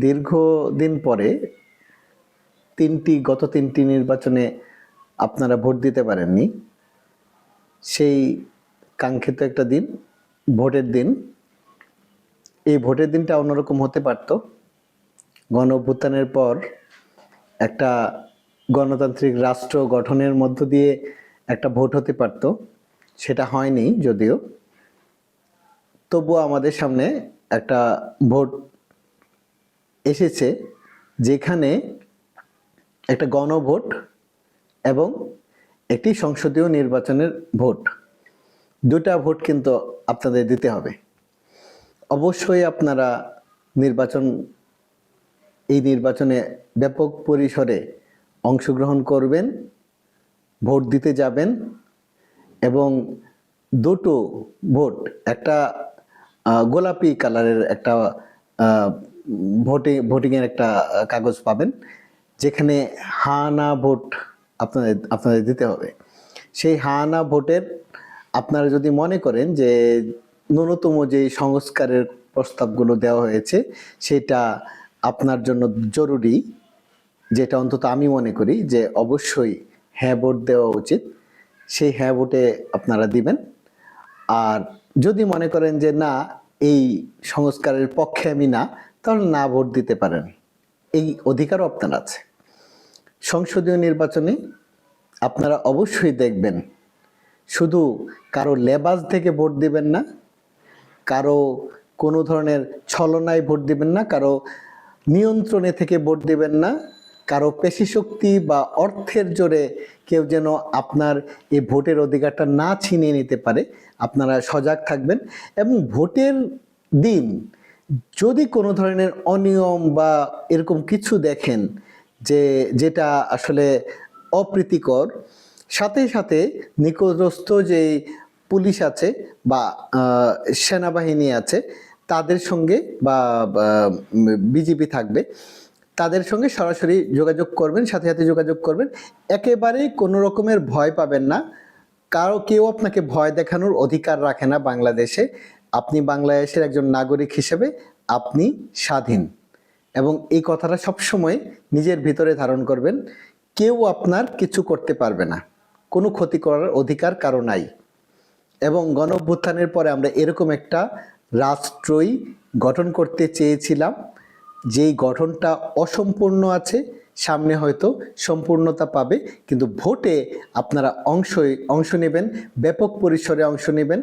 দীর্ঘদিন পরে তিনটি, গত তিনটি নির্বাচনে আপনারা ভোট দিতে পারেননি। সেই কাঙ্ক্ষিত একটা দিন, ভোটের দিন। এই ভোটের দিনটা অন্যরকম হতে পারত। গণ অভ্যুত্থানের পর একটা গণতান্ত্রিক রাষ্ট্র গঠনের মধ্য দিয়ে একটা ভোট হতে পারত। সেটা হয়নি যদিও। তবুও আমাদের সামনে একটা ভোট এসেছে যেখানে একটা গণভোট এবং একটি সংসদীয় নির্বাচনের ভোট। দুটা ভোট কিন্তু আপনাদের দিতে হবে। অবশ্যই আপনারা নির্বাচন, এই নির্বাচনে ব্যাপক পরিসরে অংশগ্রহণ করবেন, ভোট দিতে যাবেন এবং দুটো ভোট, একটা গোলাপি কালারের একটা ভোটিং, ভোটিংয়ের একটা কাগজ পাবেন, যেখানে হা না ভোট আপনাদের আপনাদের দিতে হবে। সেই হা না ভোটের আপনারা যদি মনে করেন যে ন্যূনতম যে সংস্কারের প্রস্তাবগুলো দেওয়া হয়েছে, সেটা আপনার জন্য জরুরি, যেটা অন্তত আমি মনে করি যে অবশ্যই হ্যাঁ ভোট দেওয়া উচিত। সেই হ্যাঁ ভোটে আপনারা দিবেন। আর যদি মনে করেন যে না, এই সংস্কারের পক্ষে আমি না তাহলে না ভোট দিতে পারেন, এই অধিকারও আপনার আছে। সংসদীয় নির্বাচনে আপনারা অবশ্যই দেখবেন, শুধু কারও লেবাস থেকে ভোট দিবেন না, কারও কোনো ধরনের ছলনায় ভোট দিবেন না, কারও নিয়ন্ত্রণে থেকে ভোট দিবেন না, কারও পেশিশক্তি বা অর্থের জোরে কেউ যেন আপনার এই ভোটের অধিকারটা না ছিনিয়ে নিতে পারে, আপনারা সজাগ থাকবেন এবং ভোটের দিন যদি কোনো ধরনের অনিয়ম বা এরকম কিছু দেখেন যে, যেটা আসলে অপ্রীতিকর, সাথে সাথে নিকটস্থ যে পুলিশ আছে বা সেনাবাহিনী আছে, তাদের সঙ্গে বা বিজেপি থাকবে, তাদের সঙ্গে সরাসরি যোগাযোগ করবেন, সাথে সাথে যোগাযোগ করবেন। একেবারেই কোনো রকমের ভয় পাবেন না। কারও কেউ আপনাকে ভয় দেখানোর অধিকার রাখে না বাংলাদেশে। আপনি বাংলাদেশের একজন নাগরিক হিসেবে আপনি স্বাধীন। এবং এই কথাটা সবসময় নিজের ভিতরে ধারণ করবেন, কেউ আপনার কিছু করতে পারবে না। কোনো ক্ষতি করার অধিকার কারও নাই। এবং গণ পরে আমরা এরকম একটা রাষ্ট্রই গঠন করতে চেয়েছিলাম, যেই গঠনটা অসম্পূর্ণ আছে, সামনে হয়তো সম্পূর্ণতা পাবে, কিন্তু ভোটে আপনারা অংশই অংশ নেবেন, ব্যাপক পরিসরে অংশ নেবেন।